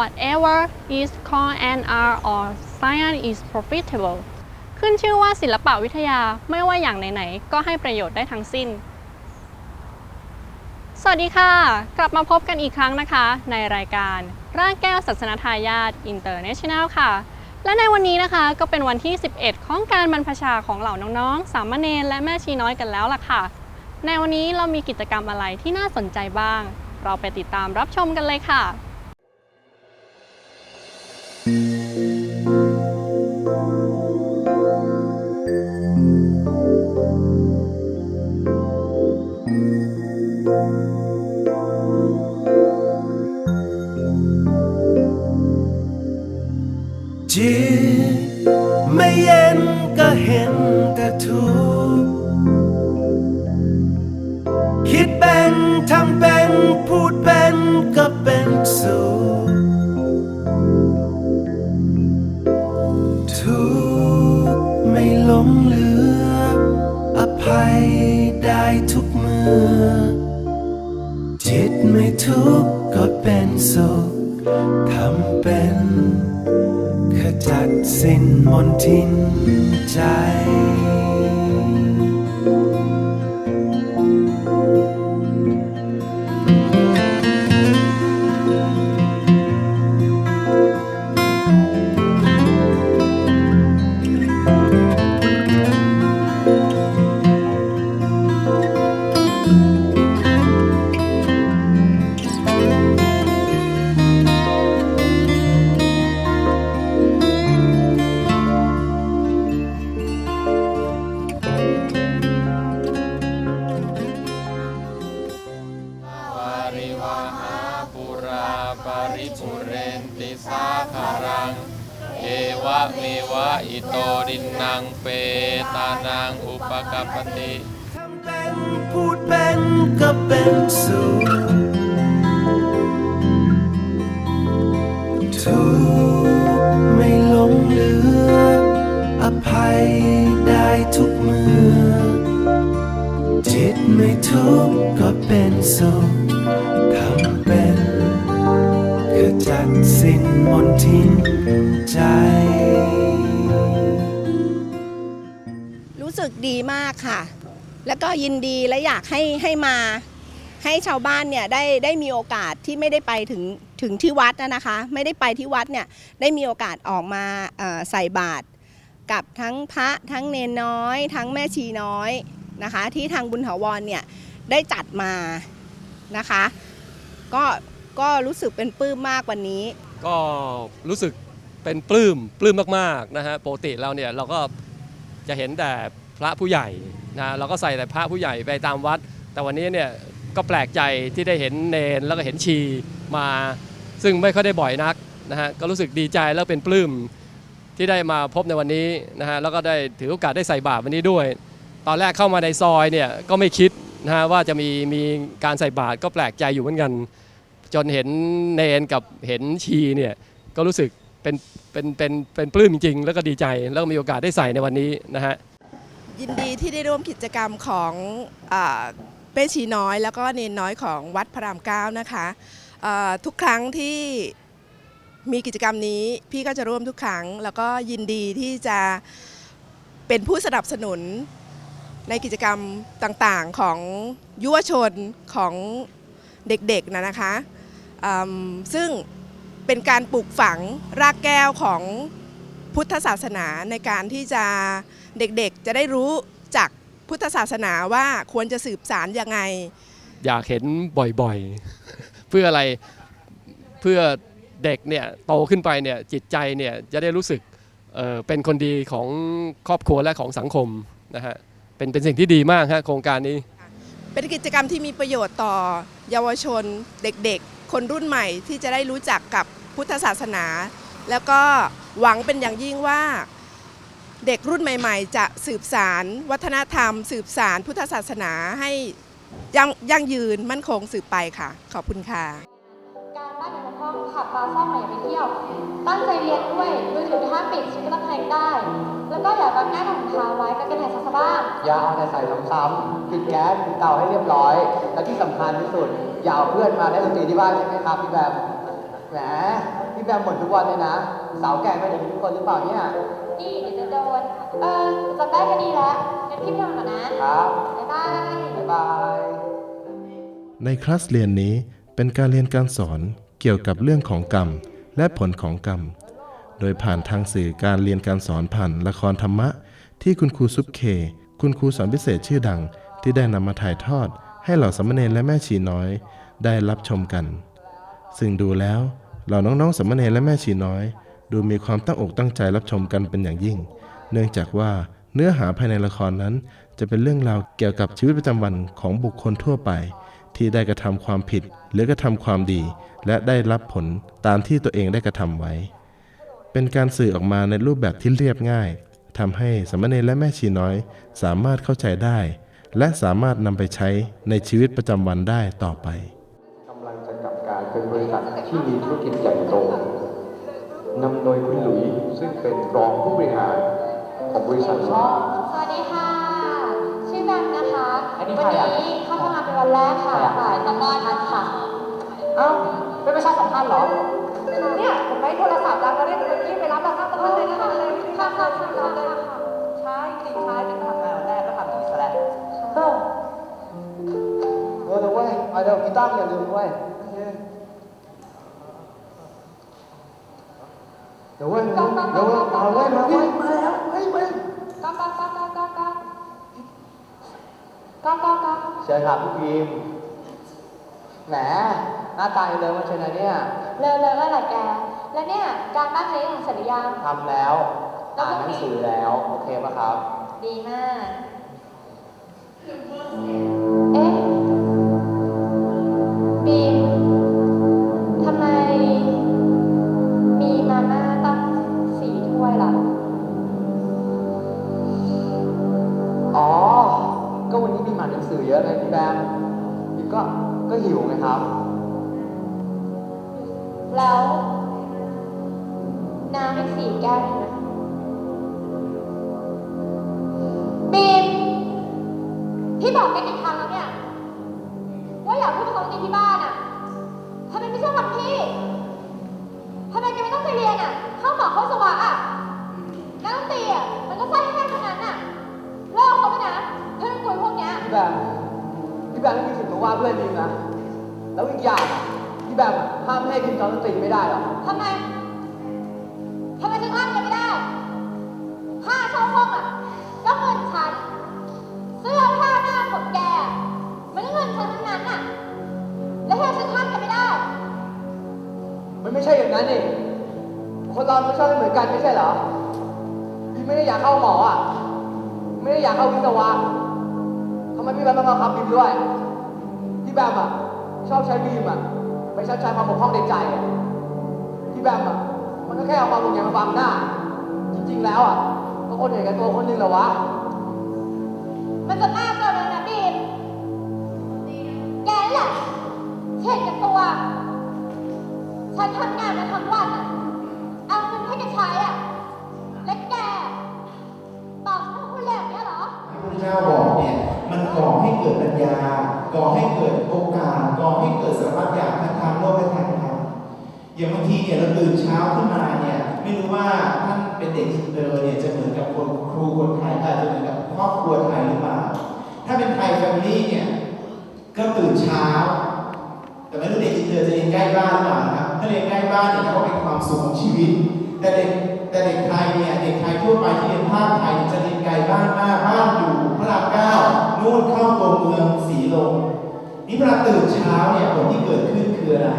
whatever is called an art or science is profitable ขึ้นชื่อว่าศิลปะวิทยาไม่ว่าอย่างไหนๆ ก็ให้ประโยชน์ได้ทั้งสิ้น สวัสดีค่ะ กลับมาพบกันอีกครั้งนะคะ ในรายการร่างแก้วศาสนาทายาท International ค่ะ และในวันนี้นะคะก็เป็นวันที่ 11 ของการบรรพชาของเหล่าน้องๆ สามเณรและแม่ชีน้อยกันแล้วล่ะค่ะ ในวันนี้เรามีกิจกรรมอะไรที่น่าสนใจบ้าง เราไปติดตามรับชมกันเลยค่ะ จิ จิตไม่ทุกข์ก็เป็นสุขทำเป็นขจัดสิ้นมนทินใจ เป็นพูดเป็นก็เป็นสุขทุกไม่หลงเหลือ อภัยได้ทุกเมื่อ จิตไม่ทุกข์ก็เป็นสุขทำเป็นขจัดสิ้นมนทินใจรู้สึกดีมากค่ะ แล้วก็ยินดีและอยากให้ให้มาให้ชาวบ้านเนี่ยได้ได้มีโอกาสที่ไม่ได้ไปถึงถึงที่วัดนะคะ ไม่ได้ไปที่วัดเนี่ยได้มีโอกาสออกมาใส่บาตรกับทั้งพระทั้งเนนน้อย ทั้งแม่ชีน้อยนะคะ ที่ทางบุญถาวรเนี่ยได้จัดมานะคะ ก็ก็รู้สึกเป็นปลื้มมากวันนี้ ก็รู้สึกเป็นปลื้มปลื้มมากๆนะฮะปกติเราเนี่ยเราก็จะเห็นแต่ พระผู้ใหญ่นะเราก็ใส่แต่พระผู้ใหญ่ไปตามวัด แต่วันนี้เนี่ยก็แปลกใจที่ได้เห็นเนนแล้วก็เห็นชีมาซึ่งไม่ค่อยได้บ่อยนักนะฮะก็รู้สึกดีใจแล้วเป็นปลื้มที่ได้มาพบในวันนี้นะฮะแล้วก็ได้ถือโอกาสได้ใส่บาตรวันนี้ด้วย ตอนแรกเข้ามาในซอยเนี่ยก็ไม่คิดนะฮะว่าจะมีมีการใส่บาตรก็แปลกใจอยู่เหมือนกัน จนเห็นเนนกับเห็นชีเนี่ยก็รู้สึกเป็นเป็นเป็นเป็นปลื้มจริง แล้วก็ดีใจแล้วก็มีโอกาสได้ใส่ในวันนี้นะฮะ ยินดีที่ได้ร่วมกิจกรรมของเป้ชีน้อย แล้วก็เนนน้อยของวัดพระรามเก้านะคะทุกครั้งที่มีกิจกรรมนี้พี่ก็จะร่วมทุกครั้ง แล้วก็ยินดีที่จะเป็นผู้สนับสนุนในกิจกรรมต่างๆของยุวชนของเด็กๆนะนะคะซึ่งเป็นการปลูกฝังรากแก้วของ พุทธศาสนาในการที่จะเด็กๆจะได้รู้จากพุทธศาสนาว่าควรจะสืบสารยังไง อยากเห็นบ่อยๆ เพื่ออะไรเพื่อเด็กเนี่ยโตขึ้นไปเนี่ยจิตใจเนี่ยจะได้รู้สึกเเป็นคนดีของครอบครัวและของสังคมนะฮะเป็นเป็นสิ่งที่ดีมากฮะโครงการนี้ เป็นกิจกรรมที่มีประโยชน์ต่อเยาวชนเด็กๆ คนรุ่นใหม่ที่จะได้รู้จักกับพุทธศาสนา แล้วก็ หวังเป็นอย่างยิ่งว่าเด็กรุ่นใหม่ ๆ จะสืบสารวัฒนธรรม สืบสารพุทธศาสนาให้ยั่งยั่งยืนมั่นคงสืบไปค่ะ ขอบคุณค่ะ การบ้านอยู่ในห้องขับปลาซ่อมใหม่ไปเที่ยว ตั้งใจเรียนด้วยมือถือห้ามปิดชีวิตก็ต้องแทงได้ แล้วก็อย่าบังหน้าของทางไว้ก็เป็นแห่งซะบ้างอย่าเอาแต่ใส่ซ้ำๆปิดแก๊สปิดเตาให้เรียบร้อย และที่สำคัญที่สุดอย่าเอาเพื่อนมาเล่นดนตรีที่บ้านใช่ไหมครับพี่แบบแหม พี่แบมบ่นทุกวันเลยนะ สาวแก่เป็นอย่างนี้ทุกคนหรือเปล่าเนี่ย นี่เดี๋ยวจะโดน เออจำได้ก็ดีแล้วงั้นพี่ไปทำก่อนนะครับ บ๊ายบาย บ๊ายบาย ในคลาสเรียนนี้เป็นการเรียนการสอนเกี่ยวกับเรื่องของกรรมและผลของกรรม โดยผ่านทางสื่อการเรียนการสอนผ่านละครธรรมะ ที่คุณครูซุปเค คุณครูสอนพิเศษชื่อดัง ที่ได้นำมาถ่ายทอด ให้เหล่าสามเณรและแม่ชีน้อย ได้รับชมกัน ซึ่งดูแล้ว เหล่าน้องๆสามเณรและแม่ชีน้อย ดูมีความตั้งอกตั้งใจรับชมกันเป็นอย่างยิ่ง เนื่องจากว่าเนื้อหาภายในละครนั้น จะเป็นเรื่องราวเกี่ยวกับชีวิตประจำวันของบุคคลทั่วไป ที่ได้กระทำความผิด หรือกระทำความดี และได้รับผลตามที่ตัวเองได้กระทำไว้ เป็นการสื่อออกมาในรูปแบบที่เรียบง่ายทำให้สามเณรและแม่ชีน้อย สามารถเข้าใจได้ และสามารถนำไปใช้ในชีวิตประจำวันได้ต่อไป เป็นบริษัทที่มีธุรกิจใหญ่โตนำโดยคุณหลุยส์ซึ่งเป็นรองผู้บริหารของบริษัทนี้สวัสดีค่ะ ชื่อแบมนะคะอันนี้วัใครอะนี้เข้าทำงานเป็นวันแรกค่ะใครอะฝ่ายตำรวจทันค่ะ เอ้าเป็นประชาสัมพันธ์เหรอ เนี่ยผมไม่โทรศัพท์แล้วก็เรียกคนที่ไปรับแล้วก็ตำรวจเลยนะคะเลยค่ะค่ะค่ะค่ะใช่จริงใช่เป็นทำงานวันแรกก็ทำดีซะแล้วเออเออเดี๋ยวเว้ยเอาเดี๋ยวกีตาร์อย่าลืมด้วยเดี๋ยวเว้ยเดี๋ยวเว้ยเอาเว้ยมาเว้ยมาแล้วเฮ้ยเว้ยก็ก็ก็ก็ก็ก็ก็ก็ก็เชิญครับพี่พิมพ์แหมหน้าตายังเดิมมาเชิญนะเนี่ยเร็วๆแล้วแหละแก แล้วเนี่ยการบ้านเรียนของสัญญาทำแล้วอ่านหนังสือแล้ว โอเคปะครับ ดีมาก อีกสี่แก้วเห็นไหมบีมพี่บอกแกกี่ครั้งแล้วเนี่ย ว่าอย่าพูดภาษาอังกฤษที่บ้านอะทำไมไม่เชื่อฟังพี่ทำไมแกไม่ต้องไปเรียนอะ เข้าหมอเข้าสวะอะนักดนตรีอะมันก็ใช่แค่ทั้งนั้นอะเลิกเขาไปนะเพื่อนคุยพวกเนี้ยพี่แบมพี่แบมไม่มีสิทธิ์มาว่าเพื่อนบีมนะ แล้วอีกอย่างอะพี่แบมอะห้ามไม่ให้พิมพ์จอนดนตรีไม่ได้หรอกทำไม อย่างนั้นนี่คนเราไม่ชอบไม่เหมือนกันไม่ใช่เหรอพี่ไม่ได้อยากเข้าหมออะ ไม่ได้อยากเข้าวิศวะทำไมพี่แบมต้องมาคับบีมด้วย พี่แบมอะ ชอบใช้บีมอะ ไปใช้ใช้ความบกพร่องในใจอะ พี่แบมอะ มันก็แค่เอาความห่วงมาบังหน้า จริง ๆ แล้วอะก็คนเห็นกันตัวคนหนึงแหละวะ มันจะมากเกินแล้วนะบีมแกนั่แหละเห็นกับตัว ฉันทำงานมาทั้งวันอะเอาเงินให้แกใช้อะและแกบอกฉันว่าคุณเลวเนี่ยเหรอ พระพุทธเจ้าบอกเนี่ยมันก่อให้เกิดปัญญา ก่อให้เกิดโอกาส ก่อให้เกิดสารพัดอย่างทั้งทางโลกและทางธรรมอย่างบางทีเนี่ยเราตื่นเช้าขึ้นมาเนี่ยไม่รู้ว่าท่านเป็นเด็กอินเตอร์เนี่ยจะเหมือนกับคนครูคนไทยอาจจะเหมือนกับครอบครัวไทยหรือเปล่าถ้าเป็นไทยแฟมิลี่เนี่ยก็ตื่นเช้า แต่ไม่รู้เด็กอินเตอร์จะเรียนใกล้บ้านหรือเปล่านะครับ ถ้าเรียนใกล้บ้านเนี่ยก็เป็นความสุขของชีวิต แต่เด็กแต่เด็กไทยเนี่ยเด็กไทยทั่วไปที่เรียนภาคไทยเนี่ยจะเรียนไกลบ้านมากบ้านอยู่พระรามเก้านู่นเข้าตัวเมืองสีลมนี่เวลาตื่นเช้าเนี่ยผลที่เกิดขึ้นคืออะไร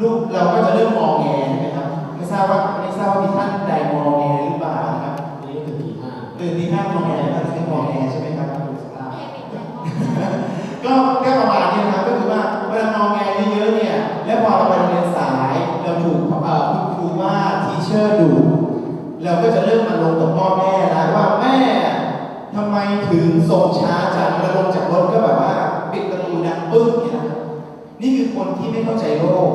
ลูกเราก็จะเริ่มมองแงใช่ไหมครับไม่ทราบว่าไม่ทราบว่ามีท่านใดมองแงหรือเปล่านะครับนี่ตื่นตีห้าตื่นตีห้า มองแงท่านเป็นมองแงใช่ไหมครับคุณสุภาพ ก็แค่ประมาณนี้นะครับก็คือว่าเวลามองแงเยอะๆเนี่ย แล้วพอเราไปโรงเรียนสายเราถูกเอ่อคุณครูว่าทีเชอร์ดุเราก็จะเริ่มมาลงกับพ่อแม่แล้วว่าแม่ทำไมถึงส่ง ช้าจังเราลงจากรถก็แบบว่าปิดประตูดังปึ้งเนี่ยนะนี่คือคนที่ไม่เข้าใจโลก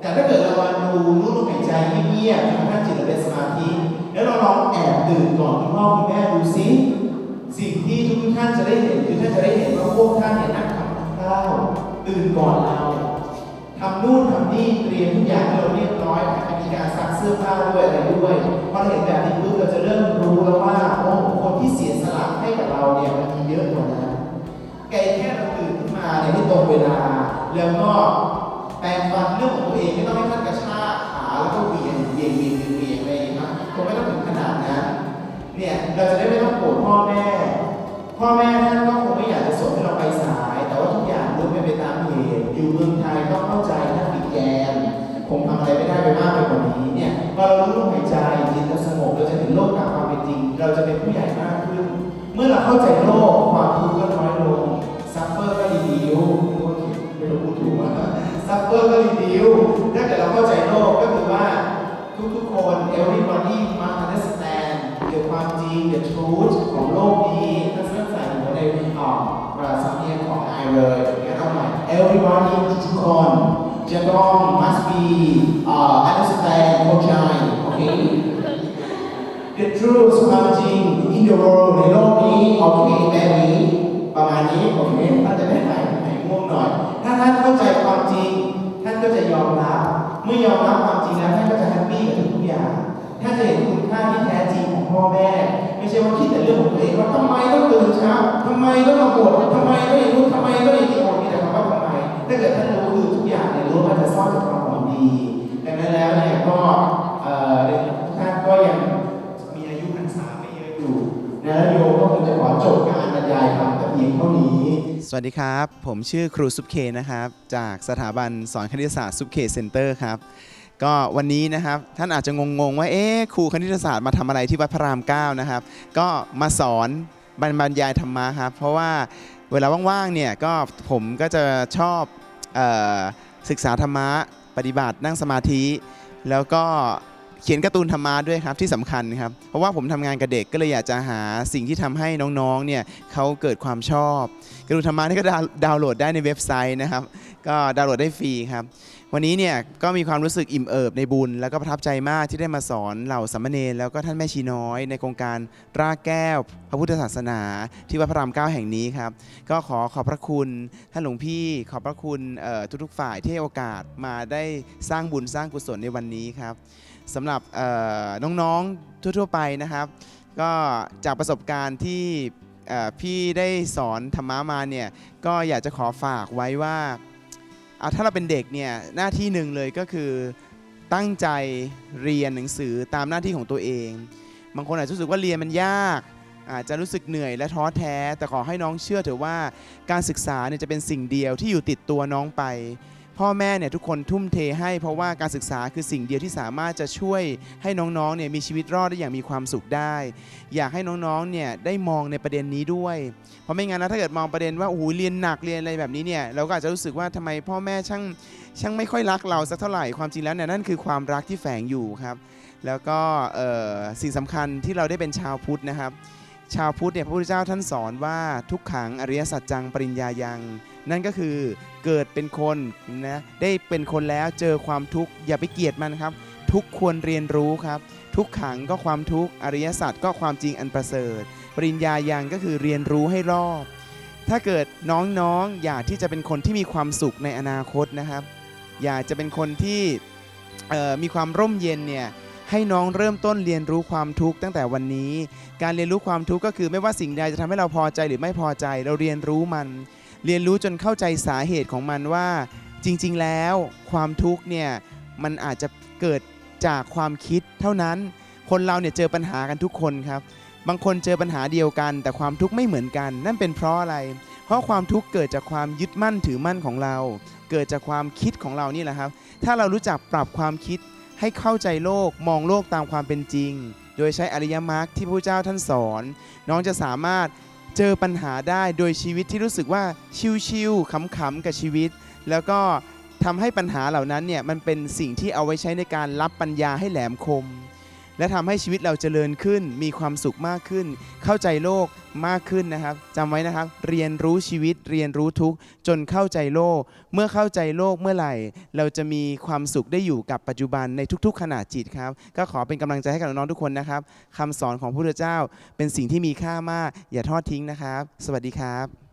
แต่ถ้าเกิดเรามาดูรู้ลมหายใจเงียบๆทำให้จิตเราเป็นสมาธิ แล้วเราลองแอบตื่นก่อนคุณพ่อคุณแม่ดูซิ สิ่งที่ทุกท่านจะได้เห็นคือท่านจะได้เห็นว่าพวกท่านเนี่ยนั่งทำกับข้าวตื่นก่อนเราททำนู่นทำนี่เตรียมทุกอย่างให้เราเรียบ้อยแถมมีการซักเสื้อผ้าด้วยอะไรด้วยพอเห็นแบบนี้ปุ๊บเราจะเริ่มรู้แล้วว่าโอ้คนที่เสียสละให้กับเราเนี่ยมันมีเยอะกว่านั้นแกแค่เราตื่นขึ้นมาในที่ตรงเวลา แล้วก็แปรงฟันเรื่องของตัวเองไม่ต้องให้ท่านกระชากขาแล้วก็เวียงเวียงเวียงเวียงเหวียงอะไรอย่างเงี้ยคงไม่ต้องถึงขนาดนั้นเนี่ยเราจะได้ไม่ต้องโกรธพ่อแม่ พ่อแม่ท่านก็คงไม่อยากจะส่งให้เราไปสาย แต่ว่าทุกอย่างล้วนเป็นไปตามเหตุอยู่เมืองไทยต้องเข้าใจท่านปิดแกน คงทำอะไรไม่ได้ไปมากไปกว่านี้เนี่ยพอเรารู้ลมหายใจจิตเราสงบเราจะเห็นโลกตามความเป็นจริง เราจะเป็นผู้ใหญ่มากขึ้น เมื่อเราเข้าใจโลกความทุกข์ก็น้อยลงซัฟเฟอร์ก็รีดิวไม่รู้พูดถูกว่าซัฟเฟอร์ก็รีดิวถ้าเกิดเราเข้าใจโลกก็คือว่าทุกๆคน everybody must understand เกี่ยวความจริง the truth ของโลกนี้ถ้าเสื้อใส่หัวในออกประสำเนียงของไอเลยงั้นเอาใหม่ everybody ทุกคน จะต้อง must be uh, understand เข้าใจโอเค The truth ความจริง in the world ในโลกนี้ โอเคแบบนี้ประมาณนี้ โอเคท่านจะได้หายหายง่วงหน่อย ถ้าท่านเข้าใจความจริง ท่านก็จะยอมรับ เมื่อยอมรับความจริงแล้วท่านก็จะแฮปปี้กับทุกอย่าง ท่านจะเห็นคุณค่าที่แท้จริงของพ่อแม่ ไม่ใช่ว่าคิดแต่เรื่องของตัวเองว่าทำไมต้องตื่นเช้าทำไมต้องมาบ่นทำไมต้องอย่างนู้นทำไมต้องอย่างนี้โอ้มีแต่คำว่าทำไม ถ้าเกิดท่านรู้ เนี่ยรู้ว่ามันจะซ่อนจากความหวังดี ดังนั้นแล้วเนี่ยก็เอ่อเด็กทุกท่านก็ยังมีอายุพรรษาไม่เยอะอยู่นะแล้วโยก็คงจะขอจบการบรรยายธรรมแต่เพียงเท่านี้ สวัสดีครับ ผมชื่อครูซุปเคนะครับ จากสถาบันสอนคณิตศาสตร์ซุปเคเซ็นเตอร์ครับก็วันนี้นะครับท่านอาจจะงงๆว่าเอ๊ะครูคณิตศาสตร์มาทำอะไรที่วัดพระรามเก้านะครับ ก็มาสอนบรรยายธรรมะครับ เพราะว่าเวลาว่างๆเนี่ยก็ผมก็จะชอบออ ศึกษาธรรมะปฏิบัตินั่งสมาธิ แล้วก็เขียนการ์ตูนธรรมะด้วยครับที่สำคัญครับเพราะว่าผมทำงานกับเด็กก็เลยอยากจะหาสิ่งที่ทำให้น้องๆเนี่ยเขาเกิดความชอบการ์ตูนธรรมะนี่ก็ดาวน์โหลดได้ในเว็บไซต์นะครับ ก็ดาวน์โหลดได้ฟรีครับ วันนี้เนี่ยก็มีความรู้สึกอิ่มเอิบในบุญ แล้วก็ประทับใจมากที่ได้มาสอนเหล่าสามเณรแล้วก็ท่านแม่ชีน้อย ในโครงการรากแก้ว พระพุทธศาสนา ที่วัดพระรามเก้าแห่งนี้ครับ ก็ขอขอบพระคุณท่านหลวงพี่ขอบพระคุณทุกๆฝ่ายที่ให้โอกาสมาได้สร้างบุญสร้างกุศลในวันนี้ครับสำหรับน้องๆทั่วๆไปนะครับ ก็จากประสบการณ์ที่พี่ได้สอนธรรมะมาเนี่ยก็อยากจะขอฝากไว้ว่า เอาถ้าเราเป็นเด็กเนี่ยหน้าที่หนึ่งเลยก็คือตั้งใจเรียนหนังสือตามหน้าที่ของตัวเอง บางคนอาจจะรู้สึกว่าเรียนมันยากอาจจะรู้สึกเหนื่อยและท้อแท้ แต่ขอให้น้องเชื่อเถอะว่าการศึกษาเนี่ยจะเป็นสิ่งเดียวที่อยู่ติดตัวน้องไป พ่อแม่เนี่ยทุกคนทุ่มเทให้เพราะว่าการศึกษาคือสิ่งเดียวที่สามารถจะช่วยให้น้องๆเนี่ยมีชีวิตรอดได้อย่างมีความสุขได้ อยากให้น้องๆเนี่ยได้มองในประเด็นนี้ด้วย เพราะไม่งั้นนะถ้าเกิดมองประเด็นว่าโอ้โหเรียนหนักเรียนอะไรแบบนี้เนี่ยเราก็อาจจะรู้สึกว่าทำไมพ่อแม่ช่างช่างไม่ค่อยรักเราสักเท่าไหร่ความจริงแล้วเนี่ยนั่นคือความรักที่แฝงอยู่ครับ แล้วก็สิ่งสำคัญที่เราได้เป็นชาวพุทธนะครับ ชาวพุทธเนี่ยพระพุทธเจ้าท่านสอนว่าทุกขังอริยสัจจังปริญญายัง นั่นก็คือเกิดเป็นคนนะได้เป็นคนแล้วเจอความทุกข์อย่าไปเกลียดมันครับ ทุกควรเรียนรู้ครับ ทุกขังก็ความทุกข์อริยสัจก็ความจริงอันประเสริฐ ปริญญายังก็คือเรียนรู้ให้รอบ ถ้าเกิดน้องๆอยากที่จะเป็นคนที่มีความสุขในอนาคตนะครับ อยากจะเป็นคนที่มีความร่มเย็นเนี่ย ให้น้องเริ่มต้นเรียนรู้ความทุกข์ตั้งแต่วันนี้ การเรียนรู้ความทุกข์ก็คือไม่ว่าสิ่งใดจะทำให้เราพอใจหรือไม่พอใจ เราเรียนรู้มัน เรียนรู้จนเข้าใจสาเหตุของมันว่า จริง ๆ แล้ว ความทุกข์เนี่ยมันอาจจะเกิดจากความคิดเท่านั้น คนเราเนี่ยเจอปัญหากันทุกคนครับ บางคนเจอปัญหาเดียวกัน แต่ความทุกข์ไม่เหมือนกัน นั่นเป็นเพราะอะไร เพราะความทุกข์เกิดจากความยึดมั่นถือมั่นของเรา เกิดจากความคิดของเรานี่แหละครับ ถ้าเรารู้จักปรับความคิด ให้เข้าใจโลกมองโลกตามความเป็นจริง โดยใช้อริยมรรคที่พระเจ้าท่านสอน น้องจะสามารถเจอปัญหาได้โดยชีวิตที่รู้สึกว่าชิวๆขำๆกับชีวิต แล้วก็ทำให้ปัญหาเหล่านั้นเนี่ยมันเป็นสิ่งที่เอาไว้ใช้ในการรับปัญญาให้แหลมคม และทำให้ชีวิตเราเจริญขึ้น มีความสุขมากขึ้น เข้าใจโลกมากขึ้นนะครับจำไว้นะครับ เรียนรู้ชีวิตเรียนรู้ทุกจนเข้าใจโลก เมื่อเข้าใจโลกเมื่อไหร่ เราจะมีความสุขได้อยู่กับปัจจุบันในทุก ๆ ขณะจิตครับ ก็ขอเป็นกำลังใจให้กับน้องๆทุกคนนะครับคำสอนของพระพุทธเจ้าเป็นสิ่งที่มีค่ามาก อย่าทอดทิ้งนะครับ สวัสดีครับ